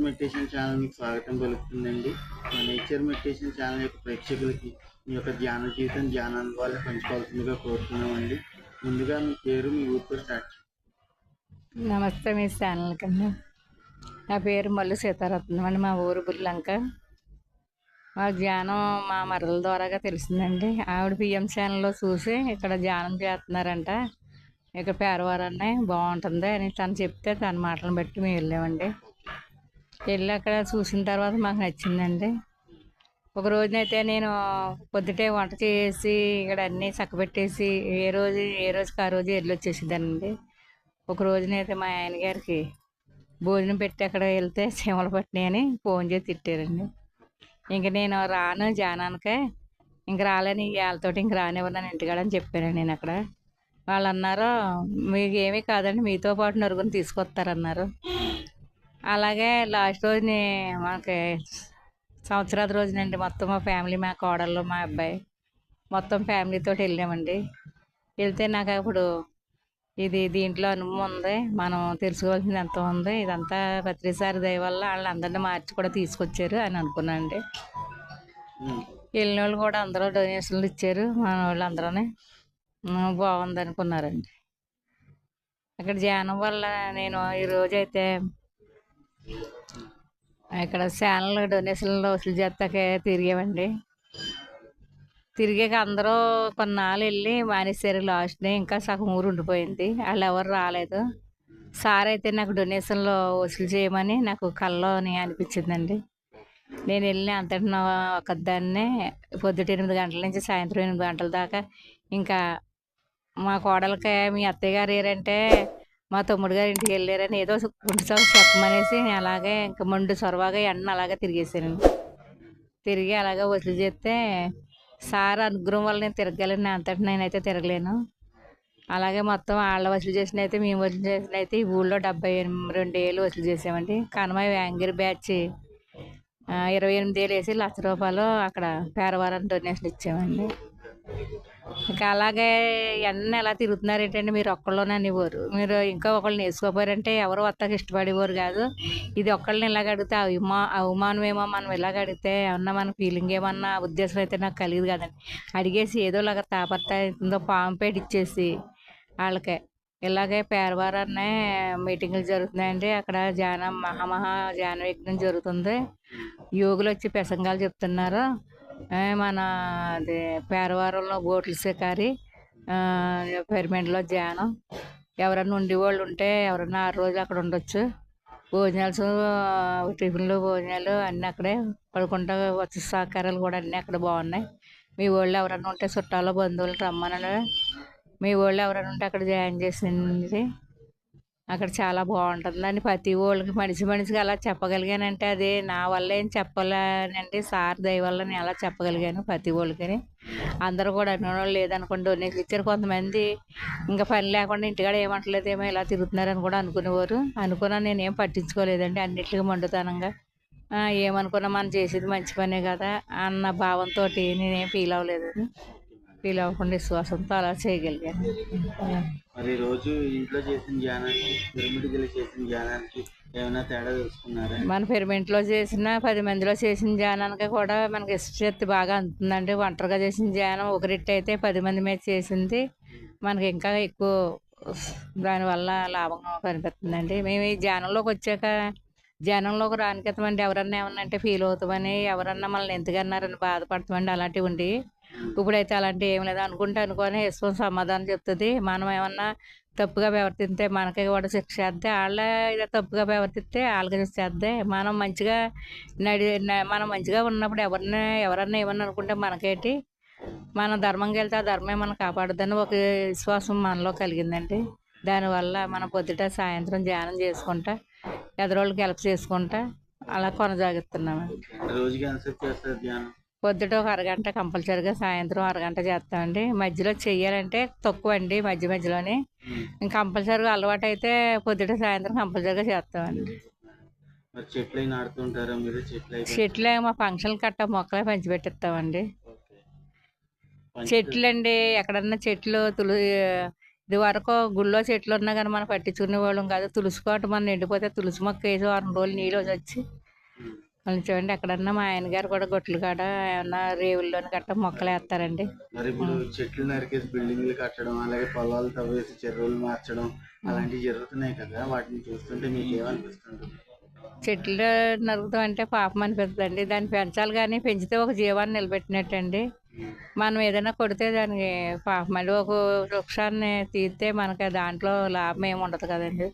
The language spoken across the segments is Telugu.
నేచర్ మెడిటేషన్ ఛానల్ మీకు స్వాగతం పలుకుతుందండి. మా నేచర్ మెడిటేషన్ ఛానల్ యొక్క ప్రేక్షకులకి మీ యొక్క ధ్యాన జీవితం ధ్యాన అనుభవాలు పంచుకోవాల్సిందిగా కోరుతున్నామండి. ముందుగా మీ పేరు మీ ఊరితో స్టార్ట్ నమస్తే మీ ఛానల్ కన్నా. నా పేరు మల్లు సీతారత్నం అండి. మా ఊరు బుల్లంక మా ధ్యానం మా మరల ద్వారాగా తెలిసిందండి. ఆవిడ పిఎం ఛానల్లో చూసి ఇక్కడ ధ్యానం చేస్తున్నారంట. ఇక పేరవారన్నే బాగుంటుంది అని తను చెప్తే తన మాటలను బట్టి మేము వెళ్ళామండి. వెళ్ళి అక్కడ చూసిన తర్వాత మాకు నచ్చిందండి. ఒక రోజునైతే నేను పొద్దుటే వంట చేసి ఇక్కడ అన్నీ చక్కబెట్టేసి ఏ రోజు ఏ రోజుకి ఆ రోజు వెళ్ళి వచ్చేసేదానండి. ఒక రోజునైతే మా ఆయన గారికి భోజనం పెట్టి అక్కడ వెళ్తే చీమలు పట్టినాయని ఫోన్ చేసి తిట్టారండి. ఇంక నేను రాను జానానికే ఇంక రాలేని వాళ్ళతోటి ఇంక రానివ్వను ఇంటికాడని చెప్పాను నేను అక్కడ. వాళ్ళు అన్నారు మీకు ఏమీ కాదండి మీతో పాటు నరుగుని తీసుకొస్తారన్నారు. అలాగే లాస్ట్ రోజుని మనకి సంవత్సరాది రోజునండి మొత్తం మా ఫ్యామిలీ మా కోడళ్ళు మా అబ్బాయి మొత్తం ఫ్యామిలీతో వెళ్ళామండి. వెళ్తే నాకు అప్పుడు ఇది దీంట్లో అనుభవం ఉంది మనం తెలుసుకోవాల్సింది ఎంత ఉంది ఇదంతా పత్రిసారి దయ వల్ల వాళ్ళు మార్చి కూడా తీసుకొచ్చారు అని అనుకున్నాను అండి వెళ్ళిన వాళ్ళు కూడా అందరూ డొనేషన్లు ఇచ్చారు మన వాళ్ళు అందరూ బాగుంది అనుకున్నారండి అక్కడ ధ్యానం వల్ల నేను ఈరోజైతే ఇక్కడ ఛానల్ డొనేషన్లు వసూలు చేస్తాకే తిరిగామండి. తిరిగాక అందరూ కొన్నాళ్ళు వెళ్ళి మానేశారు లాస్ట్ని ఇంకా సగం ఊరు ఉండిపోయింది. వాళ్ళు ఎవరు రాలేదు. సార్ అయితే నాకు డొనేషన్లో వసూలు చేయమని నాకు కల్లోని అనిపించిందండి. నేను వెళ్ళిన అంతటినో ఒకదాన్నే పొద్దుట ఎనిమిది గంటల నుంచి సాయంత్రం ఎనిమిది గంటల దాకా ఇంకా మా కోడలకి మీ అత్తయ్య గారు ఏరంటే మా తమ్ముడు గారు ఇంటికి వెళ్ళారని ఏదో రెండు సార్లు చెప్పమనేసి నేను అలాగే ఇంకా మొండు సొరవాగా ఎండ అలాగే తిరిగేసాను తిరిగి అలాగే వసూలు చేస్తే సార్ అనుగ్రహం వల్ల నేను తిరగలేను నా అంతటి నేనైతే తిరగలేను. అలాగే మొత్తం వాళ్ళ వసూలు చేసిన అయితే మేము వసూలు చేసిన అయితే ఈ ఊళ్ళో డెబ్బై ఎనిమిది రెండు ఏళ్ళు వసూలు చేసామండి. కనమయ్య వ్యాంగిరి బ్యాచ్ ఇరవై ఎనిమిది ఏళ్ళు వేసి లక్ష రూపాయలు అక్కడ పేరవారం డొనేషన్ ఇచ్చామండి. ఇంకా అలాగే ఇవన్నీ ఎలా తిరుగుతున్నారు ఏంటంటే మీరు ఒక్కళ్ళలోనే అనేవారు. మీరు ఇంకా ఒకళ్ళని వేసుకోపోయారంటే ఎవరు వస్తాకి ఇష్టపడేవారు కాదు. ఇది ఒక్కళ్ళని ఇలాగ అడిగితే అవమా అవమానం ఏమో మనం ఇలాగ అడిగితే ఏమన్నా మన ఫీలింగ్ ఏమన్నా ఉద్దేశం అయితే నాకు కలిగదు కదండి. అడిగేసి ఏదోలాగా తాపత్రయంతో పాము పేట ఇచ్చేసి వాళ్ళకే ఇలాగే పేరవారాన్నే మీటింగులు జరుగుతున్నాయండి. అక్కడ జాన మహామహా జాన యజ్ఞం జరుగుతుంది. యోగులు వచ్చి ప్రసంగాలు చెప్తున్నారు. మన అది పేరవారంలో బోట్ల శికారి పెరిమెంట్లో ధ్యానం ఉండి ఉండేవాళ్ళు ఉంటే ఎవరైనా ఆరు రోజులు అక్కడ ఉండొచ్చు. భోజనాలు టిఫిన్లు భోజనాలు అన్నీ అక్కడే పడుకుంటా వచ్చే సహకారాలు కూడా అన్నీ అక్కడ బాగున్నాయి. మీ వాళ్ళు ఎవరన్నా ఉంటే చుట్టాలు బంధువులు రమ్మని మీ వాళ్ళు ఎవరైనా ఉంటే అక్కడ జాయిన్ చేసింది అక్కడ చాలా బాగుంటుందని ప్రతి వాళ్ళకి మనిషి మనిషికి అలా చెప్పగలిగానంటే అది నా వల్ల ఏం చెప్పలేనండి. సార్ దయ వల్ల నేను అలా చెప్పగలిగాను ప్రతి వాళ్ళకి అందరూ కూడా అనేవాళ్ళు లేదనుకోండి డొనేషన్ ఇచ్చారు కొంతమంది. ఇంకా పని లేకుండా ఇంటికాడ ఏమంటలేదేమో ఇలా తిరుగుతున్నారని కూడా అనుకునేవారు. అనుకున్నా నేను ఏం పట్టించుకోలేదండి అన్నిటికీ మండుతానంగా. ఏమనుకున్నా మనం చేసేది మంచి పనే కదా అన్న భావంతో నేనేం ఫీల్ అవ్వలేదు ఫీల్ అవ్వకుండా విశ్వాసంతో అలా చేయగలిగాను. మరి రోజు ఇంట్లో చేసిన ధ్యానానికి చేసిన ధ్యానానికి ఏమైనా తేడా తెలుసుకున్నారా? మన పెరిమెంట్లో చేసిన పది మందిలో చేసిన ధ్యానానికి కూడా మనకి ఇష్టశక్తి బాగా అందుతుందండి. ఒంటరిగా చేసిన ధ్యానం ఒకరిట్టు అయితే పది మంది మీద చేసింది. మనకి ఇంకా ఎక్కువ దానివల్ల లాభం కనిపిస్తుందండి. మేము ఈ ధ్యానంలోకి వచ్చాక ధ్యానంలోకి రానికెత్తమండి ఎవరన్నా ఏమన్నా అంటే ఫీల్ అవుతామని ఎవరన్నా మనల్ని ఎందుకన్నారని బాధపడతామండి. అలాంటివి ఉండి ఇప్పుడైతే అలాంటివి ఏం లేదు. అనుకుంటే అనుకోని ఇష్టం సమాధానం చెప్తుంది. మనం ఏమన్నా తప్పుగా ప్రవర్తిస్తే మనకి కూడా శిక్ష చేస్తే వాళ్ళ ఇలా తప్పుగా ప్రవర్తిస్తే వాళ్ళకి శిక్ష చేస్తే మనం మంచిగా నడి మనం మంచిగా ఉన్నప్పుడు ఎవరిని ఎవరన్నా ఏమన్నా అనుకుంటే మనకేంటి? మన ధర్మంగా వెళ్తే ఆ ధర్మే మనం కాపాడుద్దని ఒక విశ్వాసం మనలో కలిగిందండి. దానివల్ల మనం పొద్దుట సాయంత్రం ధ్యానం చేసుకుంటా ఎదరోళ్ళకి హెల్ప్ చేసుకుంటా అలా కొనసాగిస్తున్నామండి. పొద్దుట ఒక అరగంట కంపల్సరీగా సాయంత్రం అరగంట చేస్తామండి. మధ్యలో చెయ్యాలంటే తక్కువ అండి మధ్య మధ్యలోనే. కంపల్సరీగా అలవాటు అయితే పొద్దుట సాయంత్రం కంపల్సరీగా చేస్తామండి. చెట్లు మా ఫంక్షన్ కట్ట మొక్కలే పంచిపెట్టిస్తామండి. చెట్లు అండి ఎక్కడన్నా చెట్లు తులు ఇది వరకు గుళ్ళో చెట్లు ఉన్నా కానీ మనం పట్టించుకునే వాళ్ళం కాదు. తులసి కోట మనం ఎండిపోతే తులసి మొక్క వేసి వారం రోజులు నీళ్ళు వచ్చి. మళ్ళీ చూడండి ఎక్కడన్నా మా ఆయన గారు కూడా గొట్లు కాడ ఏమన్నా రేవుల్లోని గట్ట మొక్కలు వేస్తారండి. మరి ఇప్పుడు చెట్లు నరికేసి బిల్డింగ్లు కట్టడం అలాగే పొలాలు తవ్వేసి చెరువులు మార్చడం అలాంటివి జరుగుతున్నాయి కదా? వాటిని చూస్తుంటే మీకు ఏమనిపిస్తుంది? చెట్లు నరుకుతాం అంటే పాపం అనిపిస్తుందండి. దాన్ని పెంచాలి కానీ పెంచితే ఒక జీవాన్ని నిలబెట్టినట్టండి. మనం ఏదైనా కొడితే దానికి పాపం మళ్ళీ ఒక వృక్షాన్ని తీస్తే మనకి దాంట్లో లాభం ఏమి ఉండదు కదండి.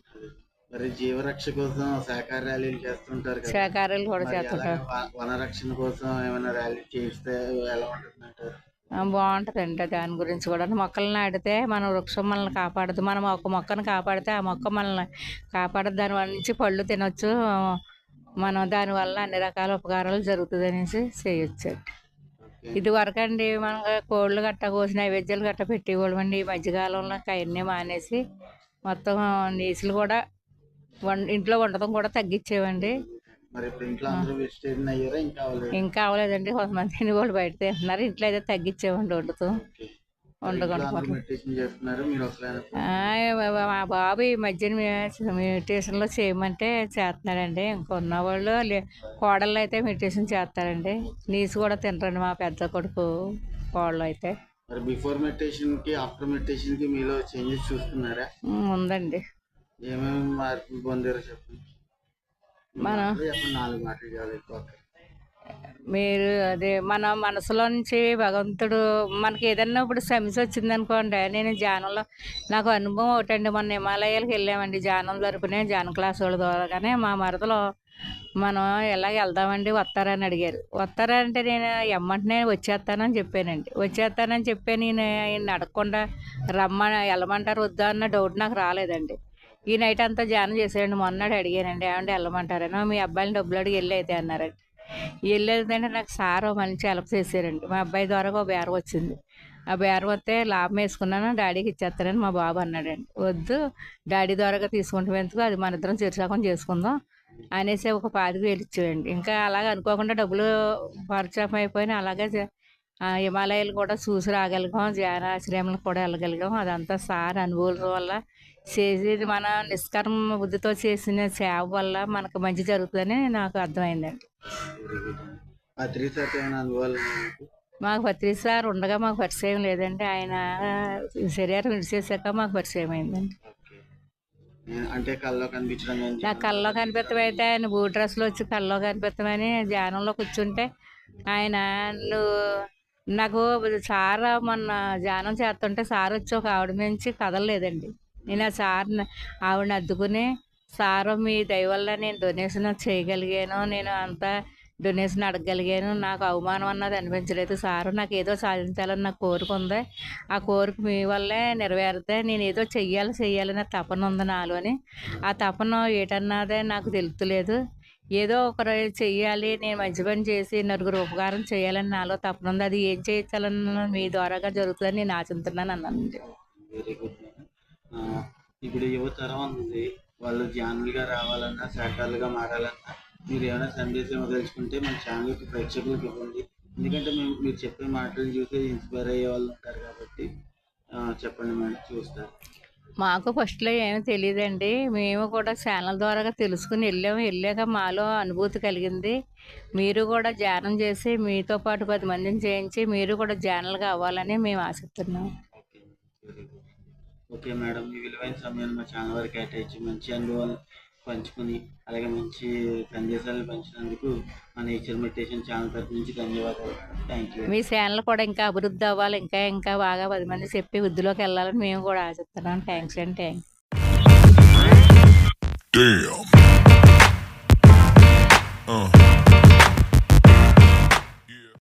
మరి జీవరక్ష కోసం శాఖాహార ర్యాలీలు చేస్తుంటారు కదా. శాకాహారాలు కూడా మరి చేస్తుంటారు. వ- వనరక్షణ కోసం ఏమైనా ర్యాలీ చేస్తే ఎలా ఉంటుంది అంటారు ఆ, బాగుంటుందండి దాని గురించి కూడా. మొక్కలు నాటితే మన వృక్షం మనల్ని కాపాడదు. మనం ఒక మొక్కను కాపాడితే ఆ మొక్క మనల్ని కాపాడదు. దాని వల్ల నుంచి పళ్ళు తినొచ్చు. మనం దానివల్ల అన్ని రకాల ఉపకారాలు జరుగుతుంది అనేసి చేయొచ్చు ఓకే. ఇది వరకు అండి మనం కోళ్ళు గట్ట కోసి నైవేద్యాలు గట్ట పెట్టేవాళ్ళం అండి ఈ మధ్యకాలంలో అవన్నీ మానేసి మొత్తం నీసులు కూడా ఇంట్లో వండటం కూడా తగ్గించేవండి. ఇంకా అవ్వలేదు? ఇంకా అవ్వలేదండి. కొంతమంది తిని వాళ్ళు బయట తింటున్నారు ఇంట్లో అయితే తగ్గించేవండి వండుతూ. ఆ, మా బాబు ఈ మధ్యన మెడిటేషన్లో చేయమంటే చేస్తున్నాడండి. ఇంకొన్న వాళ్ళు కోడళ్ళు అయితే మెడిటేషన్ చేస్తారండి. నీసు కూడా తినరండి మా పెద్ద కొడుకు కోళ్ళు అయితే. మరి బిఫోర్ మెడిటేషన్కి ఆఫ్టర్ మెడిటేషన్కి మీలో చేంజెస్ చూస్తున్నారా? ఉందండి. ఏమేమి మార్పులు పొందారో చెప్పండి మీ మన- మాటలు చెప్పండి నాలుగు మాటలు చాలు ఎక్కువ. మీరు అదే మన మనసులో నుంచి భగవంతుడు మనకి ఏదన్నా ఇప్పుడు సమస్య వచ్చింది అనుకోండి నేను ధ్యానంలో నాకు అనుభవం ఒకటండి మొన్న హిమాలయాలకు వెళ్ళామండి ధ్యానం జరుపునే ధ్యానం క్లాస్ వాళ్ళ ద్వారాగానే మా మరదలో మనం ఎలా వెళ్దామండి వస్తారని అడిగారు. వస్తారా అంటే నేను ఎమ్మంటనే వచ్చేస్తానని చెప్పానండి. వచ్చేస్తానని చెప్పి నేను ఆయన అడగకుండా రమ్మని వెళ్ళమంటారు వద్దా అన్న డౌట్ నాకు రాలేదండి. ఈ నైట్ అంతా ధ్యానం చేసేయండి. మొన్నటి అడిగానండి ఏమంటే వెళ్ళమంటారని. మీ అబ్బాయిని డబ్బులు అడిగి వెళ్ళి అయితే అన్నారండి. వెళ్ళేదంటే నాకు సారో మంచి హెల్ప్ చేశారండి. మా అబ్బాయి ద్వారా ఒక బేరం వచ్చింది. ఆ బేరం వస్తే లాభం వేసుకున్నాను డాడీకి ఇచ్చేస్తానని మా బాబు అన్నాడండి. వద్దు డాడీ ద్వారాగా తీసుకుంటాం. ఎందుకు? అది మన ఇద్దరం చిరుసాకం చేసుకుందాం అనేసి ఒక పాతికి వేలు ఇంకా అలాగే అనుకోకుండా డబ్బులు పరిచయం అయిపోయినా అలాగే ఆ హిమాలయాలు కూడా చూసి రాగలిగాం. ధ్యానాశ్రయాలకు కూడా వెళ్ళగలిగాం. అదంతా సార్ అనుభవం వల్ల చేసేది మన నిష్కర్మ బుద్ధితో చేసిన సేవ వల్ల మనకు మంచి జరుగుతుందని నాకు అర్థమైందండి. మీకు? పత్రి సార్ ఉండగా మాకు పరిచయం లేదండి. ఆయన శరీరం విడిచేసాక మాకు పరిచయం అయిందండి. అంటే కల్లో కనిపించడం నా కల్లో ఆయన బూ డ్రెస్లో వచ్చి కల్లో కనిపిస్తామని ధ్యానంలో కూర్చుంటే ఆయన నువ్వు నాకు సార్ మొన్న ధ్యానం చేస్తుంటే సార్ వచ్చి ఒక ఆవిడ నుంచి కదలలేదండి. నేను ఆ సార్ని ఆవిడని అద్దుకుని సారు మీ దయ వల్ల నేను డొనేషన్ చేయగలిగాను నేను అంతా డొనేషన్ అడగగలిగాను నాకు అవమానం అన్నది అనిపించలేదు. సారు నాకు ఏదో సాధించాలని నాకు కోరిక ఉంది. ఆ కోరిక మీ వల్లే నెరవేరితే నేను ఏదో చెయ్యాలి చెయ్యాలనే తపన ఉంది నాలోని ఆ తపన ఏటన్నదే నాకు తెలుస్తలేదు ఏదో ఒకరు చెయ్యాలి నేను మంచి పని చేసి నలుగురు ఉపకారం చేయాలని నాలో తపన ఉంది. అది ఏం చేయించాలన్న మీ ద్వారాగా జరుగుతుందని నేను ఆశిస్తున్నాను అన్నానండి. వెరీ గుడ్ ఇప్పుడు యువతరం ఉంది. వాళ్ళు ధ్యానులుగా రావాలన్నా శాఖలుగా మారాలన్నా మీరు ఏమైనా సందేశం తెలుసుకుంటే మన ఛానల్ యొక్క ప్రేక్షకులకు ఇవ్వండి. ఎందుకంటే మేము మీరు చెప్పే మాటలు చూసి ఇన్స్పైర్ అయ్యే వాళ్ళు ఉంటారు కాబట్టి చెప్పండి మేడం చూస్తారు మాకు ఫస్ట్లో ఏమీ తెలియదండి. మేము కూడా ఛానల్ ద్వారా తెలుసుకుని వెళ్ళాము. వెళ్ళాక మాలో అనుభూతి కలిగింది. మీరు కూడా ధ్యానం చేసి మీతో పాటు పది మందిని చేయించి మీరు కూడా ధ్యానాలుగా అవ్వాలని మేము ఆశిస్తున్నాం. ఓకే మేడం మీ విలువైన సమయాన్ని మా ఛానల్ వరకు కేటాయించి మంచి అనుభవాలు పంచుకుని అలాగే మంచి సందేశాలు పంచినందుకు మా నేచర్ మెడిటేషన్ ఛానల్ తరపు నుంచి ధన్యవాదాలు థ్యాంక్ యూ మీ ఛానల్ కూడా ఇంకా అభివృద్ధి అవ్వాలి ఇంకా ఇంకా బాగా పది మంది చెప్పి వృద్ధిలోకి వెళ్ళాలని మేము కూడా ఆశిస్తున్నాం థ్యాంక్స్ అండి థ్యాంక్స్ Damn. Uh.